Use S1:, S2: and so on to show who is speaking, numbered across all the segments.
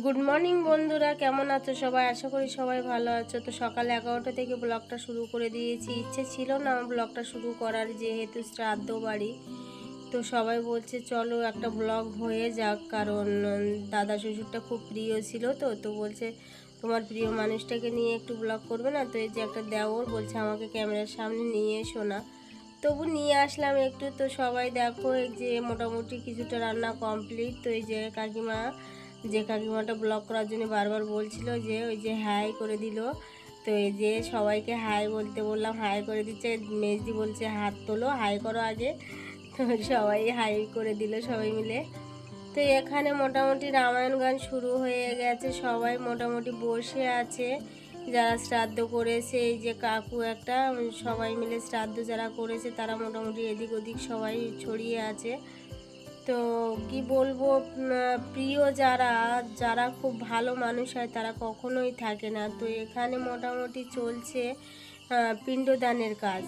S1: Good morning বন্ধুরা। কেমন আছো সবাই? আশা করি সবাই ভালো আছো। তো সকাল এগারোটা থেকে ব্লগটা শুরু করে দিয়েছি। ইচ্ছে ছিল না ব্লগটা শুরু করার, যেহেতু শ্রাদ্ধ বাড়ি। তো সবাই বলছে, চলো একটা ব্লগ হয়ে যাক। কারণ দাদা শ্বশুরটা খুব প্রিয় ছিল তো। তো বলছে, তোমার প্রিয় মানুষটাকে নিয়ে একটু ব্লগ করবে না? তো এই যে একটা দেওর বলছে, আমাকে ক্যামেরার সামনে নিয়ে এসো না। তবু নিয়ে আসলাম একটু। তো সবাই দেখো, এই যে মোটামুটি কিছুটা রান্না কমপ্লিট। তো এই যে কাকিমা যে কাকিমাটা ব্লগ করার জন্য বারবার বলছিল যে, ওই যে হাই করে দিল। তো এই যে সবাইকে হাই বলতে বললাম হাই করে দিচ্ছে। মেজদি বলছে, হাত তোলো হাই করো আগে। তো সবাই হাই করে দিল সবাই মিলে। তো এখানে মোটামুটি রামায়ণ গান শুরু হয়ে গেছে। সবাই মোটামুটি বসে আছে। যারা শ্রাদ্ধ করেছে, এই যে কাকু একটা, সবাই মিলে শ্রাদ্ধ যারা করেছে, তারা মোটামুটি এদিক ওদিক সবাই ছড়িয়ে আছে। তো কি বলব প্রিয় যারা যারা খুব ভালো মানুষ হয়, তারা কখনোই থাকে না। তো এখানে মোটামুটি চলছে পিণ্ডদানের কাজ।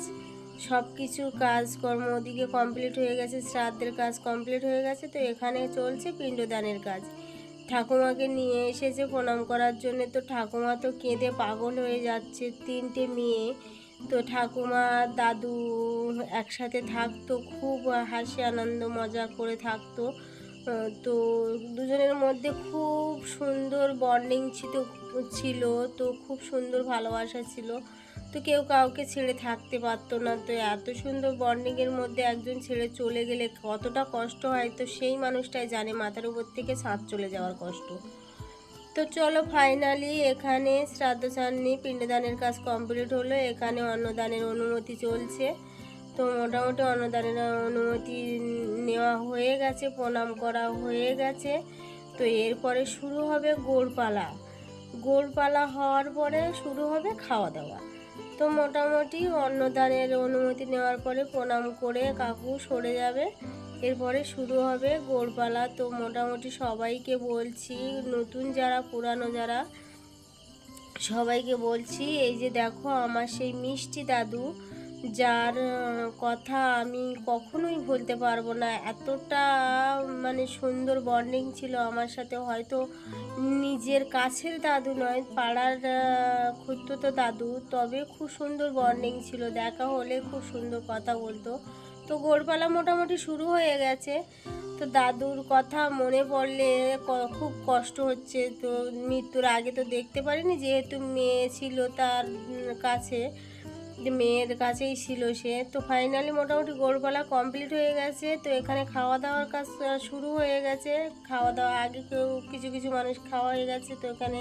S1: সব কিছু কাজকর্ম ওদিকে কমপ্লিট হয়ে গেছে, শ্রাদ্ধের কাজ কমপ্লিট হয়ে গেছে, তো এখানে চলছে পিণ্ডদানের কাজ। ঠাকুমাকে নিয়ে এসেছে প্রণাম করার জন্য, তো ঠাকুমা তো কেঁদে পাগল হয়ে যাচ্ছে তিনটে মেয়ে। তো ঠাকুমা, দাদু একসাথে থাকতো, খুব হাসি আনন্দ, মজা করে থাকতো। তো দুজনের মধ্যে খুব সুন্দর বন্ডিং ছিল ছিল। তো খুব সুন্দর ভালোবাসা ছিল। তো কেউ কাউকে ছেড়ে থাকতে পারতো না। তো এত সুন্দর বন্ডিংয়ের মধ্যে একজন ছেড়ে চলে গেলে কতটা কষ্ট হয়, তো সেই মানুষটাই জানে মাথার উপর থেকে ছাদ চলে যাওয়ার কষ্ট। তো চলো ফাইনালি এখানে শ্রাদ্ধ চাননি পিণ্ডদানের কাজ কমপ্লিট হলো। এখানে অন্নদানের অনুমতি চলছে। তো মোটামুটি অন্নদানের অনুমতি নেওয়া হয়ে গেছে, প্রণাম করা হয়ে গেছে। তো এরপরে শুরু হবে গোড়পালা গোড়পালা হওয়ার পরে শুরু হবে খাওয়া দাওয়া তো মোটামুটি অন্নদানের অনুমতি নেওয়ার পরে প্রণাম করে কাকু সরে যাবে। এরপরে শুরু হবে গোড়পালা তো মোটামুটি সবাইকে বলছি, নতুন যারা, পুরানো যারা, সবাইকে বলছি, এই যে দেখো আমার সেই মিষ্টি দাদু, যার কথা আমি কখনোই ভুলতে পারব না। এতটা মানে সুন্দর বন্ডিং ছিল আমার সাথে। হয়তো নিজের কাছের দাদু নয়, পাড়ার খুঁজতো দাদু, তবে খুব সুন্দর বন্ডিং ছিল। দেখা হলে খুব সুন্দর কথা বলতো। তো গোড়পালা মোটামুটি শুরু হয়ে গেছে। তো দাদুর কথা মনে পড়লে খুব কষ্ট হচ্ছে। তো মৃত্যুর আগে তো দেখতে পারিনি, যেহেতু মেয়ে ছিল তার কাছে মেয়ের কাছেই ছিল সে। তো ফাইনালি মোটামুটি গোড়পালা কমপ্লিট হয়ে গেছে। তো এখানে খাওয়া দাওয়ার কাজ শুরু হয়ে গেছে। খাওয়া দাওয়া আগে কেউ, কিছু কিছু মানুষ খাওয়া হয়ে গেছে। তো এখানে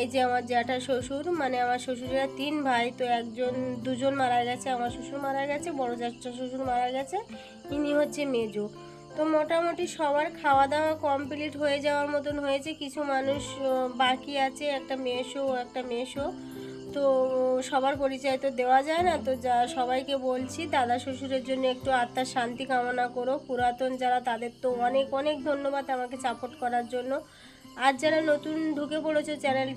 S1: এই যে আমার জ্যাঠা শ্বশুর মানে আমার শ্বশুরের তিন ভাই, তো একজন, দুজন মারা গেছে, আমার শ্বশুর মারা গেছে, বড় জ্যাঠা শ্বশুর মারা গেছে, ইনি হচ্ছে মেজো। তো মোটামুটি সবার খাওয়া দাওয়া কমপ্লিট হয়ে যাওয়ার মতন হয়েছে, কিছু মানুষ বাকি আছে, একটা মেশো একটা মেশো তো সবার পরিচয় তো দেওয়া যায় না, তো যা, সবাইকে বলছি, দাদা শ্বশুরের জন্য একটু আত্মার শান্তি কামনা করো, পুরাতন যারা, তাদের তো অনেক অনেক ধন্যবাদ আমাকে সাপোর্ট করার জন্য। আর যারা নতুন ঢুকে পড়েছে চ্যানেল